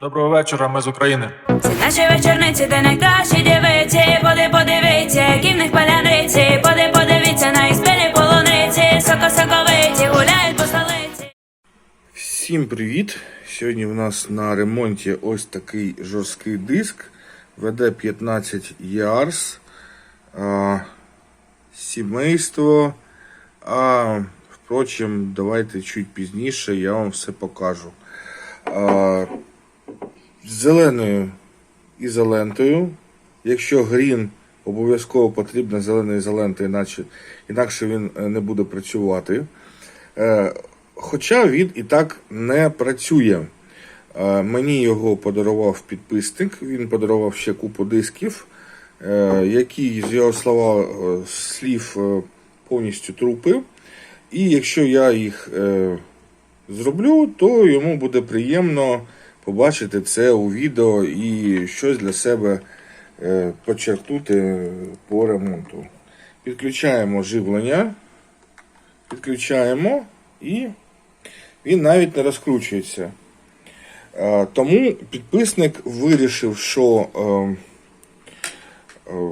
Доброго вечора, ми з України. Ці наші вечорниці, де найкращі дівиці, поди подивіться, які в них паляниці, поди подивіться на їх полуниці, соко-соковиті, гуляють по столиці. Всім привіт! Сьогодні в нас на ремонті ось такий жорсткий диск VD15 Years. А, сімейство. А, впрочем, давайте чуть пізніше я вам все покажу. А, зеленою ізолентою. Якщо грін, обов'язково потрібна зелена ізолента, іначе, інакше він е, не буде працювати. Е, Хоча він і так не працює. Е, Мені його подарував підписник, він подарував ще купу дисків, які, з його слова, слів повністю трупи. І якщо я їх зроблю, то йому буде приємно побачити це у відео і щось для себе е, почерпнути по ремонту. Підключаємо живлення, підключаємо і він навіть не розкручується. Тому підписник вирішив, що е, е,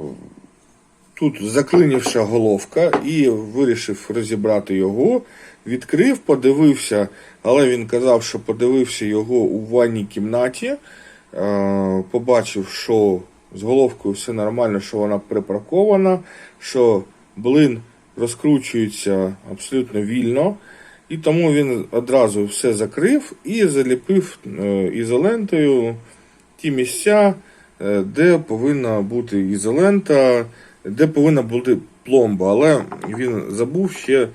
тут заклинівша головка, і вирішив розібрати його. Відкрив, подивився, але він казав, що подивився його у ванній кімнаті. Е, Побачив, що з головкою все нормально, що вона припаркована, що блин розкручується абсолютно вільно. І тому він одразу все закрив і заліпив е, ізолентою ті місця, е, де повинна бути ізолента, де повинна бути пломба. Але він забув ще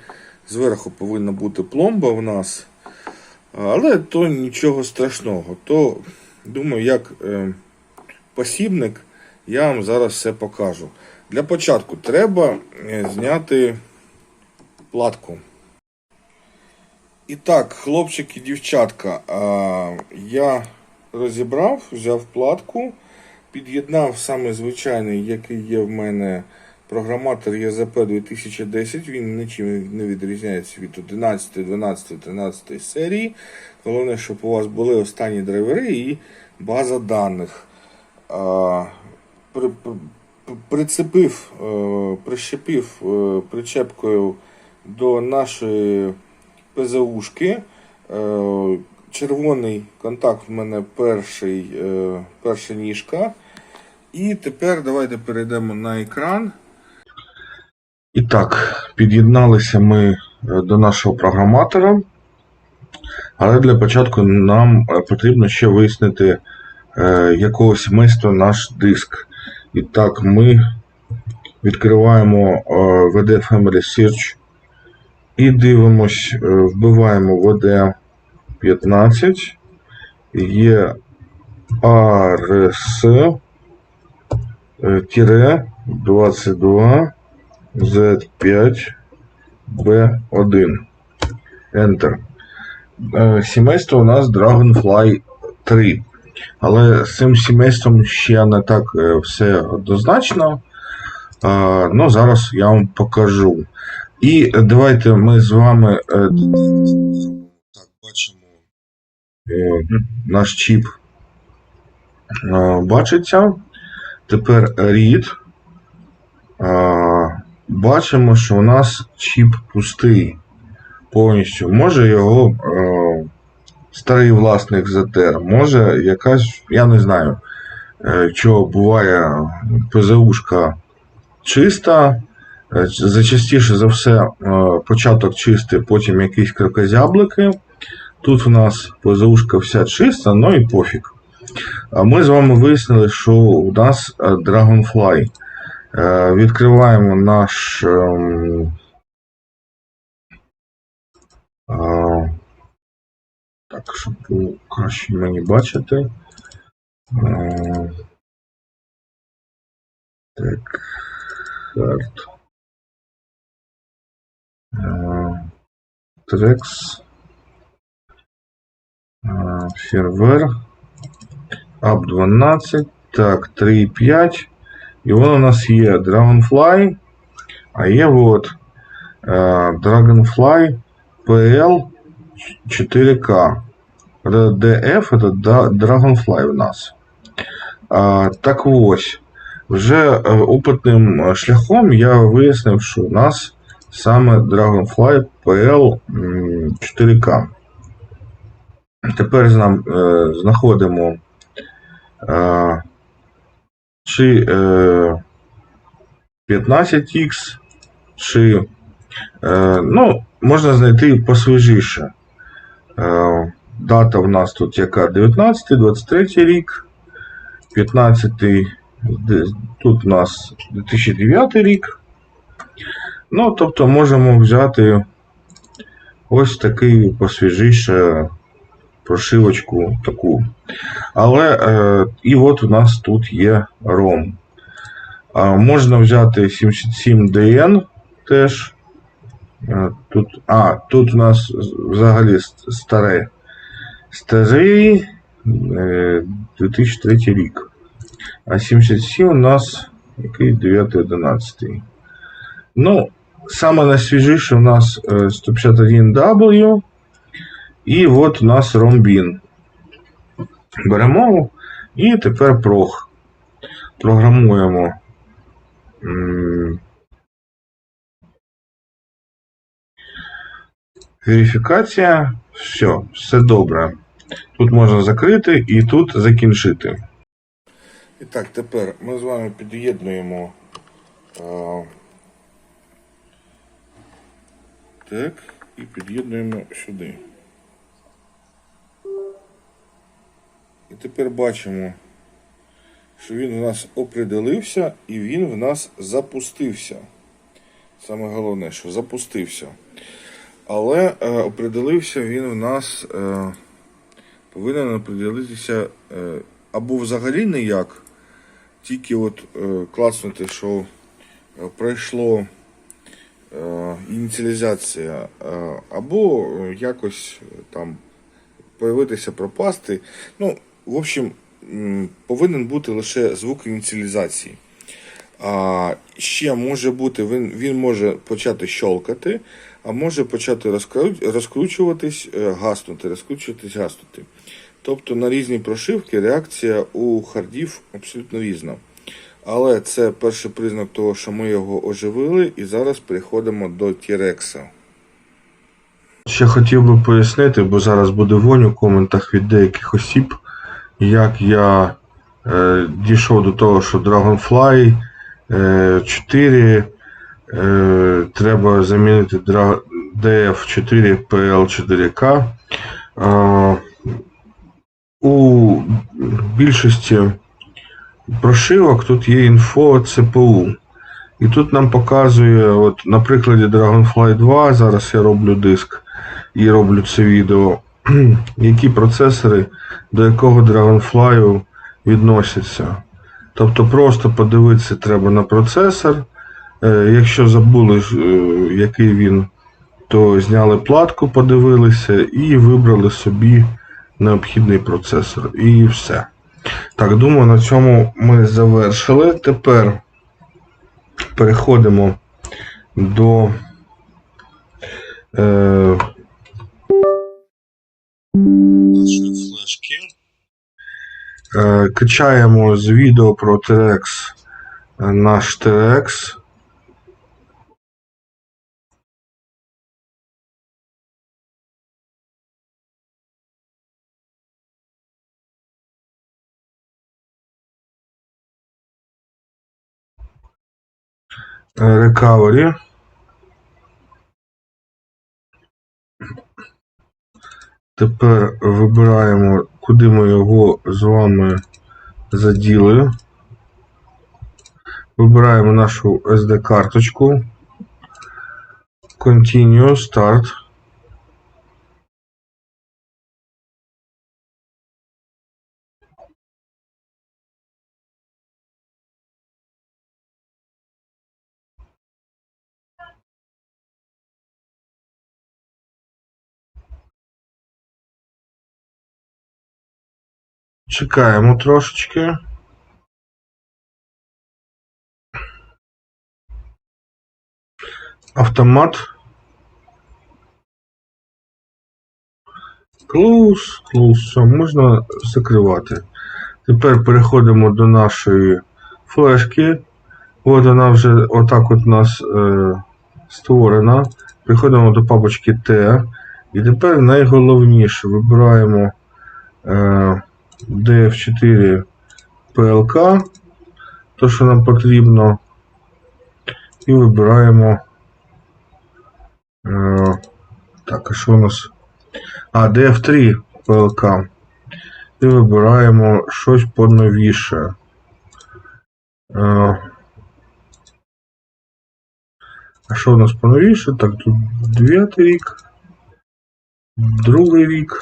зверху повинна бути пломба в нас. Але то нічого страшного. То, думаю, як е, посібник я вам зараз все покажу. Для початку треба е, зняти платку. І так, хлопчик і дівчатка, я розібрав, взяв платку, під'єднав саме звичайний, який є в мене програматор ЄЗП 2010. Він нічим не відрізняється від 11, 12, 13 серії. Головне, щоб у вас були останні драйвери і база даних. При, при- прицепив, е, прищепив е, причепкою до нашої ПЗУшки. Е, Червоний контакт в мене перший, перша ніжка. І тепер давайте перейдемо на екран. І так, під'єдналися ми е, до нашого програматора. Але для початку нам е, потрібно ще вияснити е, якого сімейства наш диск. І так, ми відкриваємо VD Family Search і дивимось, вбиваємо VD 15, є ARS тире 22 Z5 B1. Enter. Е, Сімейство у нас Dragonfly 3. Але з цим сімейством ще не так е, все однозначно. Е, Ну, зараз я вам покажу. І давайте ми з вами е, так бачимо е, наш чіп е, бачиться. Тепер read. Бачимо, що у нас чіп пустий повністю. Може його е, старий власник затер, може якась, я не знаю, е, що буває ПЗУшка чиста. Е, Зачастіше за все е, початок чистий, потім якісь крокозяблики. Тут у нас ПЗУшка вся чиста, ну і пофіг. Ми з вами вияснили, що у нас е, Dragonfly. Е, Відкриваємо наш. ем, е, Так, щоб було краще мені бачити. Так. Хард. Трекс. Фервер. Ап 12. Так, 3.5. І воно у нас є Dragonfly. А є от е, Dragonfly PL 4K. DF это Dragonfly у нас. Так ось, вже е, опитним е, шляхом я вияснив, що у нас саме Dragonfly PL 4K. Тепер знаходимо чи е, 15X, чи е, ну, можна знайти посвіжіше. Е, дата в нас тут яка 19, 23 рік, 15 де- тут у нас 2009 рік. Ну, тобто можемо взяти ось такий посвіжіше прошивочку таку. Але е, і от у нас тут є ROM. А, можна взяти 77DN теж. Е, Тут, а, тут у нас взагалі ст- старе, старий е, 2003 рік. А 77 у нас який 9-11. Ну, саме найсвіжіше у нас е, 151W. І от у нас ромбін. Беремо і тепер прог. Програмуємо. Верифікація. Все, все добре. Тут можна закрити і тут закінчити. І так, тепер ми з вами під'єднуємо. Так, і під'єднуємо сюди. І тепер бачимо, що він у нас определився і він в нас запустився. Саме головне, що запустився. Але е, определився він в нас е, повинен определитися е, або взагалі ніяк, тільки от е, класнути, що е, пройшло е, ініціалізація, е, або якось е, там появитися, пропасти. Ну, в общем, повинен бути лише звук ініціалізації. А ще може бути, він, він може почати щолкати, а може почати розкру- розкручуватись, е, гаснути, розкручуватись, гаснути. Тобто на різні прошивки реакція у хардів абсолютно різна. Але це перший признак того, що ми його оживили, і зараз переходимо до Тірекса. Ще хотів би пояснити, бо зараз буде вонь у коментах від деяких осіб, як я е, дійшов до того, що Dragonfly е, 4 е, треба замінити DF4 PL4K. Е, у більшості прошивок тут є інфо ЦПУ. І тут нам показує, от на прикладі Dragonfly 2, зараз я роблю диск і роблю це відео, які процесори до якого Dragonfly відносяться. Тобто просто подивитися треба на процесор. Е, Якщо забули, е, який він, то зняли платку, подивилися і вибрали собі необхідний процесор. І все. Так, думаю, на цьому ми завершили. Тепер переходимо до е, нашої. Е, качаємо з відео про TRX е, наш TRX. Е, Recovery. Тепер вибираємо, куди ми його з вами заділи. Вибираємо нашу SD-карточку. Continue, Start. Чекаємо трошечки. Автомат. Close, close, все, можна закривати. Тепер переходимо до нашої флешки. От вона вже отак от у нас е, створена. Переходимо до папочки T. І тепер найголовніше вибираємо е, DF4 PLK, то, що нам потрібно. І вибираємо. Е, так, а що у нас? А, DF3 PLK. І вибираємо щось поновіше. Е, а що у нас поновіше? Так, тут 9 рік, другий рік,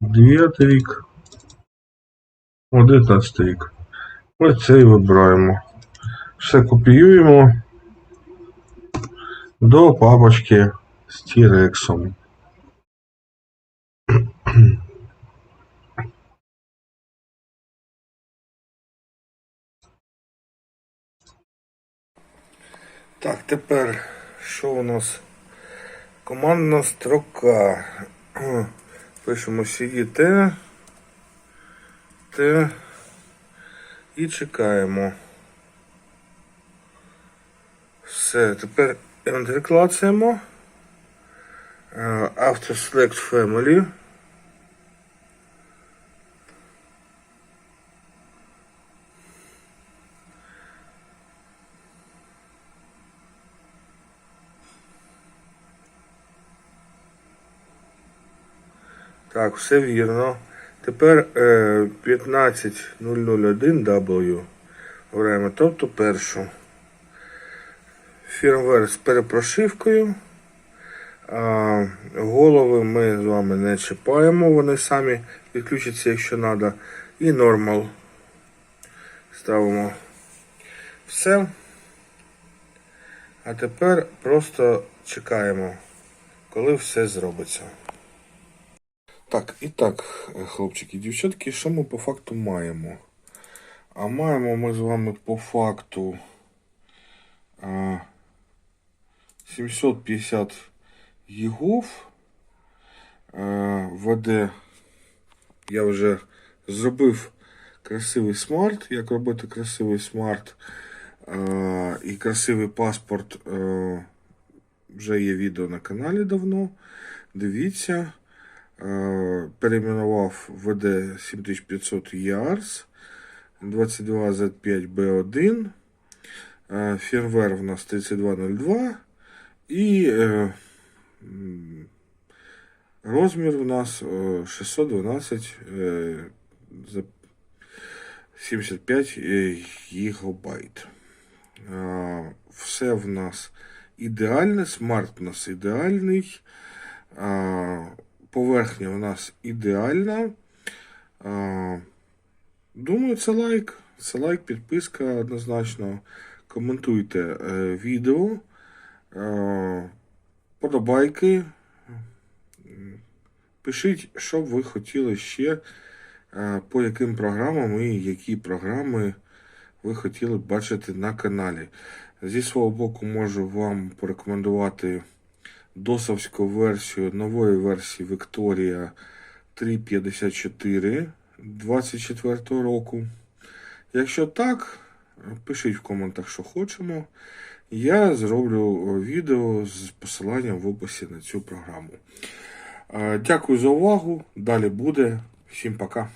9 рік, 11 рік. Ось це і вибираємо. Все копіюємо до папочки з T-Rex. Так, тепер що у нас? Командна строка. Пишемо CD T. І чекаємо. Все, тепер Enter клацаємо. Auto Select Family. Так, все вірно. Тепер е, 15001W. Обираємо, тобто першу. Фірмвер з перепрошивкою. Голови ми з вами не чіпаємо, вони самі відключаться, якщо треба. І нормал. Ставимо все. А тепер просто чекаємо, коли все зробиться. Так, і так, хлопчики, дівчатки, що ми по факту маємо? А маємо ми з вами по факту а, 750 єгов. А, ВД я вже зробив красивий смарт. Як робити красивий смарт і красивий паспорт. Вже є відео на каналі давно. Дивіться. Е, перейменував ВД 7500 ЯРС 22Z5B1. Е, Фірмвер в нас 3202. І е, розмір в нас е, 612 е, за 75 е, гігабайт. Все в нас ідеальне, смарт в нас ідеальний. Поверхня у нас ідеальна. Думаю, це лайк. Це лайк, підписка однозначно. Коментуйте е, відео. Подобайки. Пишіть, що б ви хотіли ще, е, по яким програмам і які програми ви хотіли б бачити на каналі. Зі свого боку, можу вам порекомендувати досовську версію нової версії Victoria 354 24 року. Якщо так, пишіть в коментах, що хочемо. Я зроблю відео з посиланням в описі на цю програму. Е, Дякую за увагу. Далі буде. Всім пока.